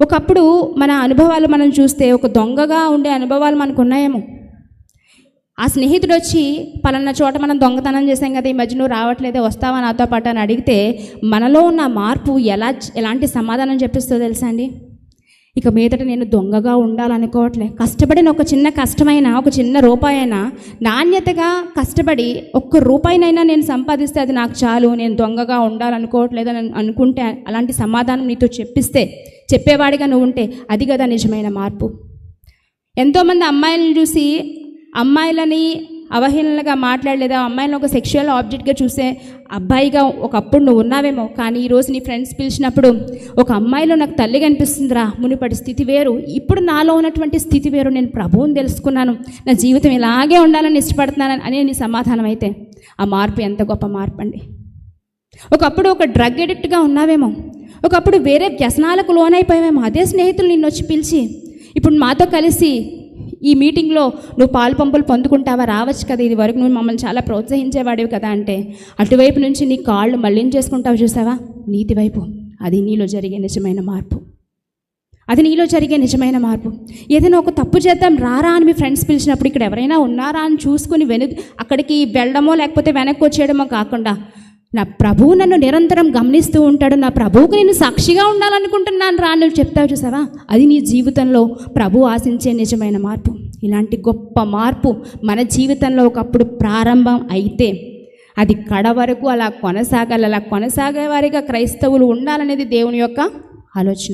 ఒకప్పుడు మన అనుభవాలు మనం చూస్తే ఒక దొంగగా ఉండే అనుభవాలు మనకు ఉన్నాయేమో ఆ స్నేహితుడు వచ్చి పలానా చోట మనం దొంగతనం చేసాం కదా ఈ మధ్య నువ్వు రావట్లేదే వస్తావా నాతో పాటు? అని అడిగితే మనలో ఉన్న మార్పు ఎలా ఎలాంటి సమాధానం చెప్పిస్తుందో తెలుసా అండి? ఇక మీదట నేను దొంగగా ఉండాలనుకోవట్లే. కష్టపడిన ఒక చిన్న కష్టమైన ఒక చిన్న రూపాయి అయినా నాణ్యతగా కష్టపడి ఒక్క రూపాయినైనా నేను సంపాదిస్తే అది నాకు చాలు. నేను దొంగగా ఉండాలనుకోవట్లేదు అని అనుకుంటే అలాంటి సమాధానం నీతో చెప్పిస్తే చెప్పేవాడిగా నువ్వు ఉంటే అది కదా నిజమైన మార్పు. ఎంతోమంది అమ్మాయిలను చూసి అమ్మాయిలని అవహేళనగా మాట్లాడలేదా? అమ్మాయిలను ఒక సెక్షువల్ ఆబ్జెక్ట్గా చూసే అబ్బాయిగా ఒకప్పుడు నువ్వు ఉన్నావేమో. కానీ ఈరోజు నీ ఫ్రెండ్స్ పిలిచినప్పుడు ఒక అమ్మాయిలో నాకు తల్లి కనిపిస్తుందిరా. మునిపటి స్థితి వేరు. ఇప్పుడు నాలో ఉన్నటువంటి స్థితి వేరు. నేను ప్రభువుని తెలుసుకున్నాను. నా జీవితం ఇలాగే ఉండాలని ఇష్టపడుతున్నాను అనే నీ సమాధానం అయితే. ఆ మార్పు ఎంత గొప్ప మార్పు అండి. ఒకప్పుడు ఒక డ్రగ్ ఎడిక్ట్గా ఉన్నావేమో. ఒకప్పుడు వేరే వ్యసనాలకు లోనైపోయావేమో. అదే స్నేహితులు నిన్ను వచ్చి పిలిచి ఇప్పుడు మాతో కలిసి ఈ మీటింగ్లో నువ్వు పాలు పంపులు పొందుకుంటావా? రావచ్చు కదా. ఇది వరకు నువ్వు మమ్మల్ని చాలా ప్రోత్సహించేవాడివి కదా అంటే. అటువైపు నుంచి నీ కాళ్ళు మళ్ళించేసుకుంటావు చూసావా? నీతి వైపు. అది నీలో జరిగే నిజమైన మార్పు. అది నీలో జరిగే నిజమైన మార్పు. ఏదైనా ఒక తప్పు చేద్దాం రారా అని మీ ఫ్రెండ్స్ పిలిచినప్పుడు ఇక్కడ ఎవరైనా ఉన్నారా అని చూసుకుని వెను అక్కడికి వెళ్ళడమో లేకపోతే వెనక్కి వచ్చేయడమో కాకుండా నా ప్రభువు నన్ను నిరంతరం గమనిస్తూ ఉంటాడు. నా ప్రభువుకు నేను సాక్షిగా ఉండాలనుకుంటున్నాను రా నువ్వు చెప్తావు చూసావా? అది నీ జీవితంలో ప్రభు ఆశించే నిజమైన మార్పు. ఇలాంటి గొప్ప మార్పు మన జీవితంలో ఒకప్పుడు ప్రారంభం అయితే అది కడ వరకు అలా కొనసాగాలి. అలా కొనసాగే వారిగా క్రైస్తవులు ఉండాలనేది దేవుని యొక్క ఆలోచన.